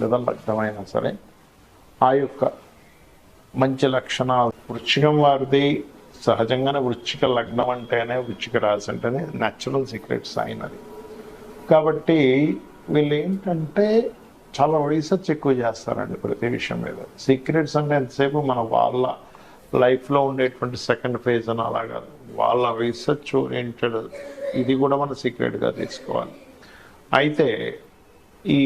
లేదా లగ్నమైనా సరే ఆ యొక్క మంచి లక్షణాలు వృచ్చికం వారిది సహజంగానే వృచ్చిక లగ్నం అంటేనే వృచ్చిక రాశి అంటేనే న్యాచురల్ సీక్రెట్ సైన్ అది. కాబట్టి వీళ్ళు ఏంటంటే చాలా రీసెర్చ్ ఎక్కువ చేస్తారండి ప్రతి విషయం మీద. సీక్రెట్స్ అంటే ఎంతసేపు మన వాళ్ళ లైఫ్లో ఉండేటువంటి సెకండ్ ఫేజ్ అని అలా కాదు. వాళ్ళ రీసెర్చ్ ఓరియంటెడ్ ఇది కూడా మన సీక్రెట్గా తీసుకోవాలి. అయితే ఈ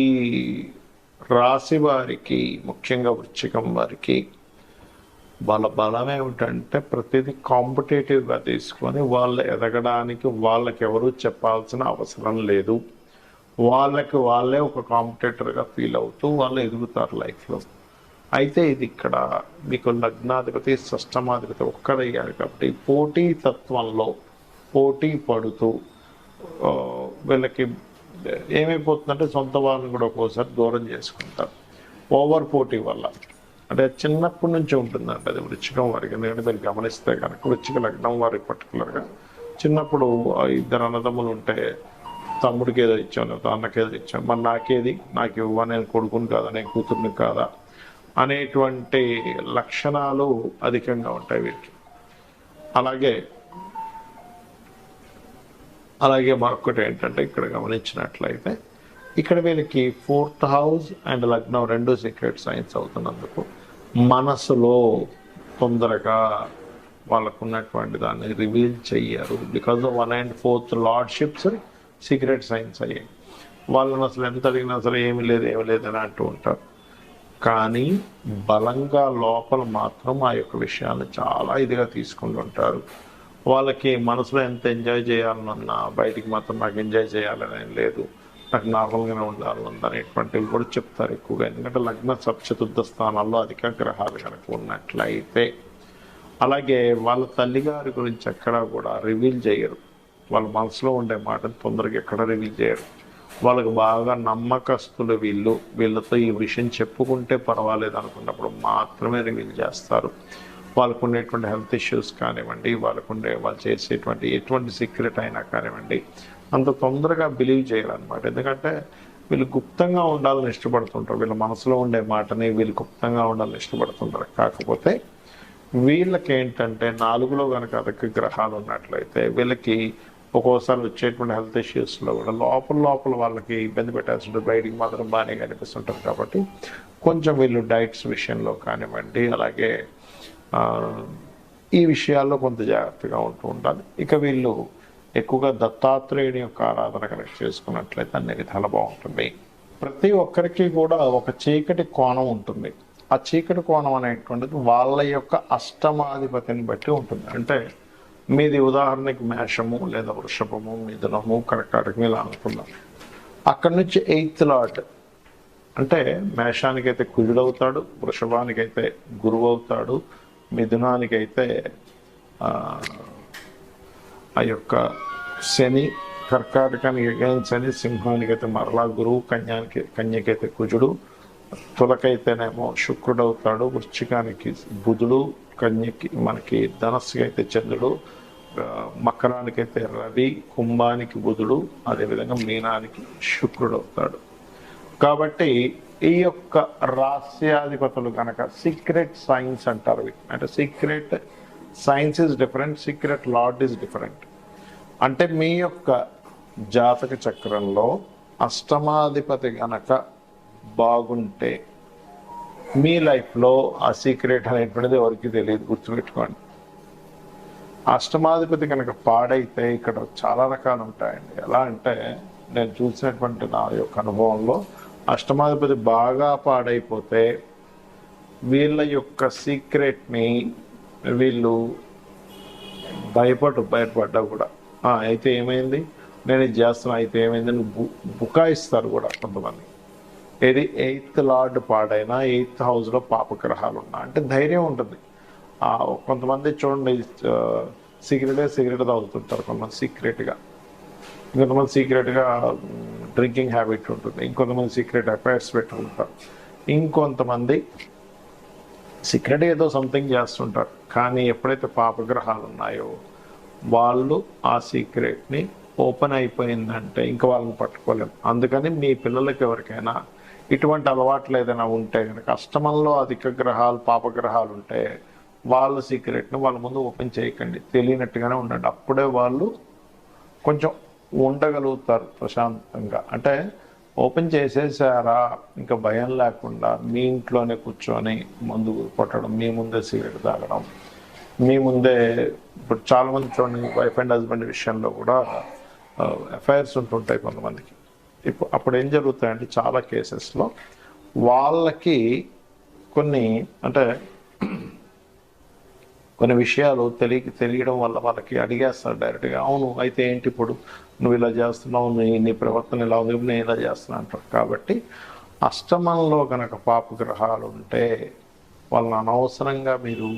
రాశి వారికి ముఖ్యంగా వృచ్చికం వారికి వాళ్ళ బలం ఏమిటంటే ప్రతిదీ కాంపిటేటివ్గా తీసుకొని వాళ్ళు ఎదగడానికి వాళ్ళకి ఎవరూ చెప్పాల్సిన అవసరం లేదు. వాళ్ళకి వాళ్ళే ఒక కాంపిటేటర్గా ఫీల్ అవుతూ వాళ్ళు ఎదుగుతారు లైఫ్లో. అయితే ఇది ఇక్కడ మీకు లగ్నాధిపతి షష్టమాధిపతి ఒక్కడయ్యారు కాబట్టి పోటీ తత్వంలో పోటీ పడుతూ వీళ్ళకి ఏమైపోతుందంటే సొంత వాళ్ళని కూడా ఒక్కోసారి దూరం చేసుకుంటారు. ఓవర్ పోటీ వల్ల. అంటే చిన్నప్పటి నుంచి ఉంటుందంట అది వృచ్చికం వారికి. ఎందుకంటే మీరు గమనిస్తే కనుక వృచ్చిక లగ్నం వారికి పర్టికులర్గా. చిన్నప్పుడు ఇద్దరు అన్నదమ్ములు ఉంటే తమ్ముడికి ఏదో ఇచ్చాను లేదా అన్నకి ఏదో ఇచ్చాను మరి నాకేది? నాకు ఇవ్వ నేను కొడుకుని కాదా? నేను కూతుర్ని కాదా? అనేటువంటి లక్షణాలు అధికంగా ఉంటాయి వీరికి అలాగే అలాగే మరొకటి ఏంటంటే ఇక్కడ గమనించినట్లయితే ఇక్కడ వీళ్ళకి ఫోర్త్ హౌస్ అండ్ లగ్నం రెండు సీక్రెట్ సైన్స్ అవుతున్నందుకు మనసులో తొందరగా వాళ్ళకున్నటువంటి దాన్ని రివీల్ చెయ్యరు. Because one and fourth lordships secret science అయ్యాయి. వాళ్ళని అసలు ఎంత అడిగినా సరే ఏమి లేదు ఏమి లేదు అని అంటూ ఉంటారు. కానీ బలంగా లోపల మాత్రం ఆ యొక్క విషయాన్ని చాలా ఇదిగా తీసుకుంటుంటారు. వాళ్ళకి మనసులో ఎంత ఎంజాయ్ చేయాలన్నా బయటికి మాత్రం నాకు ఎంజాయ్ చేయాలని లేదు. నాకు నార్మల్గానే ఉండాలని అనేటువంటివి కూడా చెప్తారు ఎక్కువగా. ఎందుకంటే లగ్న సప్చతుర్థ స్థానాల్లో అధిక గ్రహాలు కనుక ఉన్నట్లయితే అలాగే వాళ్ళ తల్లిగారి గురించి ఎక్కడా కూడా రివీల్ చేయరు. వాళ్ళ మనసులో ఉండే మాటను తొందరగా ఎక్కడ రివీల్ చేయరు. వాళ్ళకి బాగా నమ్మకస్తులు వీళ్ళు. వీళ్ళతో ఈ విషయం చెప్పుకుంటే పర్వాలేదు అనుకున్నప్పుడు మాత్రమే రివీల్ చేస్తారు. వాళ్ళకు ఉండేటువంటి హెల్త్ ఇష్యూస్ కానివ్వండి వాళ్ళకు ఉండే వాళ్ళు చేసేటువంటి ఎటువంటి సీక్రెట్ అయినా కానివ్వండి అంత తొందరగా బిలీవ్ చేయాలన్నమాట. ఎందుకంటే వీళ్ళు గుప్తంగా ఉండాలని ఇష్టపడుతుంటారు. వీళ్ళ మనసులో ఉండే మాటని వీళ్ళు గుప్తంగా ఉండాలని ఇష్టపడుతుంటారు. కాకపోతే వీళ్ళకి ఏంటంటే నాలుగులో కనుక అదొక గ్రహాలు ఉన్నట్లయితే వీళ్ళకి ఒక్కోసారి వచ్చేటువంటి హెల్త్ ఇష్యూస్లో కూడా లోపల లోపల వాళ్ళకి ఇబ్బంది పెట్టాల్సి బయటికి మాత్రం బాగానే కనిపిస్తుంటారు. కాబట్టి కొంచెం వీళ్ళు డైట్స్ విషయంలో కానివ్వండి అలాగే ఈ విషయాల్లో కొంత జాగ్రత్తగా ఉంటూ ఉండాలి. ఇక వీళ్ళు ఎక్కువగా దత్తాత్రేయుని యొక్క ఆరాధన కనుక చేసుకున్నట్లయితే అన్ని విధాలు బాగుంటుంది. ప్రతి ఒక్కరికి కూడా ఒక చీకటి కోణం ఉంటుంది. ఆ చీకటి కోణం అనేటువంటిది వాళ్ళ యొక్క అష్టమాధిపతిని బట్టి ఉంటుంది. అంటే మీది ఉదాహరణకి మేషము లేదా వృషభము మిథునము కర్కాటకం ఇలా అనుకుందాం అక్కడి నుంచి ఎయిత్ లాట్ అంటే మేషానికైతే కుజుడవుతాడు వృషభానికైతే గురువు అవుతాడు మిథునానికైతే ఆ, యొక్క శని కర్కాటకానికి again శని సింహానికైతే మరలా గురువు కన్యానికి కన్యకైతే కుజుడు తులకైతేనేమో శుక్రుడు అవుతాడు వృశ్చికానికి బుధుడు కన్యకి మనకి ధనస్సుకి అయితే చంద్రుడు మకరానికైతే రవి కుంభానికి బుధుడు అదేవిధంగా మీనానికి శుక్రుడు అవుతాడు కాబట్టి ఈ యొక్క రహస్యాధిపతులు కనుక సీక్రెట్ సైన్స్ అంటారు అంటే secret science is different secret lord is different అంటే మీ యొక్క జాతక చక్రంలో అష్టమాధిపతి గనక బాగుంటే మీ లైఫ్లో ఆ సీక్రెట్ అనేటువంటిది ఎవరికి తెలియదు గుర్తుపెట్టుకోండి. అష్టమాధిపతి కనుక పాడైతే ఇక్కడ చాలా రకాలు ఉంటాయండి. ఎలా అంటే నేను చూసినటువంటి నా యొక్క అనుభవంలో అష్టమాధిపతి బాగా పాడైపోతే వీళ్ళ యొక్క సీక్రెట్ని వీళ్ళు భయపడు బయటపడ్డా కూడా. అయితే ఏమైంది? నేను ఇది చేస్తున్నా అయితే ఏమైంది? అని బు బుకాయిస్తారు కూడా కొంతమంది. ఏది? ఎయిత్ లార్డ్ పాడైనా ఎయిత్ హౌస్లో పాపగ్రహాలు ఉన్నా అంటే ధైర్యం ఉంటుంది. కొంతమంది చూడండి సిగరెటే సిగరెట్ తాగుతుంటారు కొంతమంది సీక్రెట్గా కొంతమంది సీక్రెట్గా డ్రింకింగ్ హ్యాబిట్ ఉంటుంది. ఇంకొంతమంది సీక్రెట్ అఫైర్స్ పెట్టుకుంటారు. ఇంకొంతమంది సీక్రెట్ ఏదో సంథింగ్ చేస్తుంటారు. కానీ ఎప్పుడైతే పాపగ్రహాలు ఉన్నాయో వాళ్ళు ఆ సీక్రెట్ని ఓపెన్ అయిపోయిందంటే ఇంకా వాళ్ళని పట్టుకోలేము అందుకని మీ పిల్లలకి ఎవరికైనా ఇటువంటి అలవాట్లు ఏదైనా ఉంటే కనుక అష్టమంలో అధిక గ్రహాలు పాపగ్రహాలు ఉంటే వాళ్ళ సీక్రెట్ని వాళ్ళ ముందు ఓపెన్ చేయకండి. తెలియనట్టుగానే ఉండండి. అప్పుడే వాళ్ళు కొంచెం ఉండగలుగుతారు ప్రశాంతంగా. అంటే ఓపెన్ చేసేసారా? ఇంకా భయం లేకుండా మీ ఇంట్లోనే కూర్చొని మందు కొట్టడం మీ ముందే సిగరెట్ తాగడం మీ ముందే ఇప్పుడు చాలా మంది చూడండి వైఫ్ అండ్ హస్బెండ్ విషయంలో కూడా ఎఫ్ఐఆర్స్ ఉంటుంటాయి కొంతమందికి. ఇప్పుడు అప్పుడు ఏం జరుగుతాయంటే చాలా కేసెస్లో వాళ్ళకి కొన్ని అంటే కొన్ని విషయాలు తెలియ తెలియడం వల్ల వాళ్ళకి అడిగేస్తారు డైరెక్ట్గా అవును అయితే ఏంటి ఇప్పుడు? నువ్వు ఇలా చేస్తున్నావు నీ నీ ప్రవర్తన ఇలా ఉంది నేను ఇలా చేస్తున్నా అంటారు. కాబట్టి అష్టమంలో కనుక పాపగ్రహాలు ఉంటే వాళ్ళని అనవసరంగా మీరు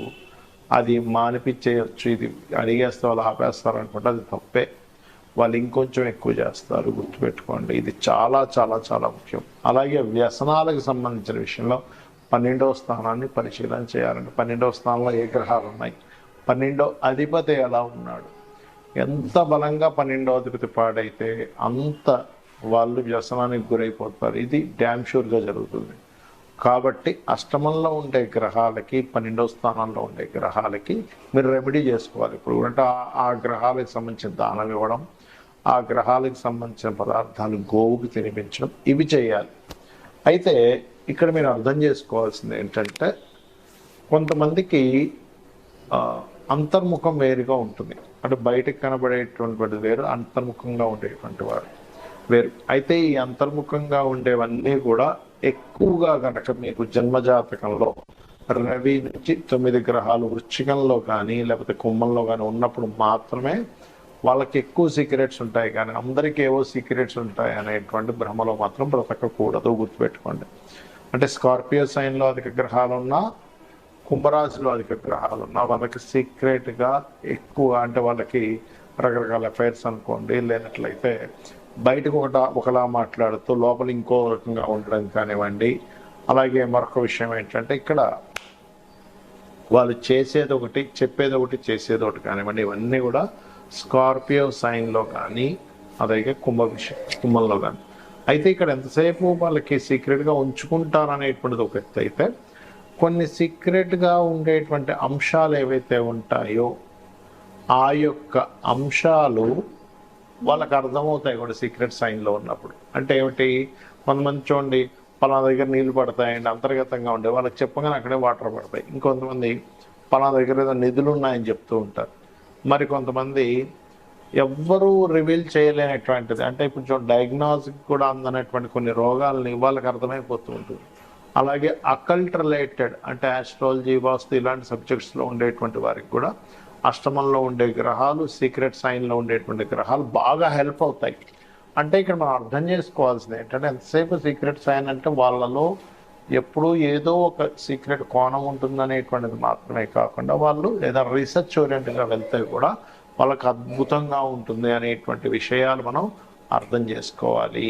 అది మానిపించేయచ్చు ఇది అడిగేస్తే వాళ్ళు ఆపేస్తారు అనుకుంటే అది తప్పే. వాళ్ళు ఇంకొంచెం ఎక్కువ చేస్తారు గుర్తుపెట్టుకోండి. ఇది చాలా చాలా చాలా ముఖ్యం. అలాగే వ్యసనాలకు సంబంధించిన విషయంలో పన్నెండవ స్థానాన్ని పరిశీలన చేయాలంటే పన్నెండవ స్థానంలో ఏ గ్రహాలు ఉన్నాయి? పన్నెండో అధిపతి ఎలా ఉన్నాడు? ఎంత బలంగా పన్నెండో అధిపతి పాడైతే అంత వాళ్ళు వ్యసనానికి గురైపోతారు. ఇది డ్యామ్ షూర్గా జరుగుతుంది. కాబట్టి అష్టమంలో ఉండే గ్రహాలకి పన్నెండవ స్థానంలో ఉండే గ్రహాలకి మీరు రెమెడీ చేసుకోవాలి. ఇప్పుడు అంటే ఆ- ఆ గ్రహాలకు సంబంధించిన దానం ఇవ్వడం ఆ గ్రహాలకు సంబంధించిన పదార్థాలు గోవుకి తినిపించడం ఇవి చేయాలి. అయితే ఇక్కడ మీరు అర్థం చేసుకోవాల్సింది ఏంటంటే కొంతమందికి అంతర్ముఖం వేరుగా ఉంటుంది. అంటే బయటకు కనబడేటువంటి వేరు అంతర్ముఖంగా ఉండేటువంటి వారు. వేరు అయితే ఈ అంతర్ముఖంగా ఉండేవన్నీ కూడా ఎక్కువగా కనుక మీకు జన్మజాతకంలో రవి నుంచి తొమ్మిది గ్రహాలు వృశ్చికంలో కానీ లేకపోతే కుంభంలో కానీ ఉన్నప్పుడు మాత్రమే వాళ్ళకి ఎక్కువ సీక్రెట్స్ ఉంటాయి. కానీ అందరికీ ఏవో సీక్రెట్స్ ఉంటాయి అనేటువంటి భ్రమలో మాత్రం బ్రతకకూడదు గుర్తుపెట్టుకోండి. అంటే స్కార్పియో సైన్లో అధిక గ్రహాలు ఉన్నా కుంభరాశిలో అధిక గ్రహాలు ఉన్నా వాళ్ళకి సీక్రెట్గా ఎక్కువ అంటే వాళ్ళకి రకరకాల అఫైర్స్ అనుకోండి లేనట్లయితే బయటకు ఒకట ఒకలా మాట్లాడుతూ లోపల ఇంకో రకంగా ఉండడం కానివ్వండి. అలాగే మరొక విషయం ఏంటంటే ఇక్కడ వాళ్ళు చేసేది ఒకటి చెప్పేది ఒకటి చేసేది ఒకటి కానివ్వండి ఇవన్నీ కూడా స్కార్పియో సైన్లో కానీ అలాగే కుంభ విషయం కుంభంలో కానీ. అయితే ఇక్కడ ఎంతసేపు వాళ్ళకి సీక్రెట్గా ఉంచుకుంటారనేటువంటిది ఒక ఎత్తు అయితే కొన్ని సీక్రెట్గా ఉండేటువంటి అంశాలు ఏవైతే ఉంటాయో ఆ యొక్క అంశాలు వాళ్ళకి అర్థమవుతాయి కూడా సీక్రెట్ సైన్లో ఉన్నప్పుడు. అంటే ఏమిటి? కొంతమంది చూడండి పలానా దగ్గర నీళ్ళు పడతాయండి అంతర్గతంగా ఉండే వాళ్ళకి చెప్పగానే అక్కడే వాటర్ పడతాయి. ఇంకొంతమంది పలానా దగ్గర ఏదో నిధులు ఉన్నాయని చెప్తూ ఉంటారు. మరి కొంతమంది ఎవ్వరూ రివీల్ చేయలేనటువంటిది. అంటే ఇప్పుడు చూడండి కూడా అందనటువంటి కొన్ని రోగాలని వాళ్ళకి అర్థమైపోతూ ఉంటుంది అలాగే అకల్ట్ రిలేటెడ్ అంటే ఆస్ట్రాలజీ వాస్తు ఇలాంటి సబ్జెక్ట్స్లో ఉండేటువంటి వారికి కూడా అష్టమంలో ఉండే గ్రహాలు సీక్రెట్ సైన్లో ఉండేటువంటి గ్రహాలు బాగా హెల్ప్ అవుతాయి. అంటే ఇక్కడ మనం అర్థం చేసుకోవాల్సింది ఏంటంటే ఎంతసేపు సీక్రెట్ సైన్ అంటే వాళ్ళలో ఎప్పుడూ ఏదో ఒక సీక్రెట్ కోణం ఉంటుందనేటువంటిది మాత్రమే కాకుండా వాళ్ళు ఏదైనా రీసెర్చ్ ఓరియంటెడ్గా వెళ్తే కూడా వాళ్ళకు అద్భుతంగా ఉంటుంది అనేటువంటి విషయాలు మనం అర్థం చేసుకోవాలి.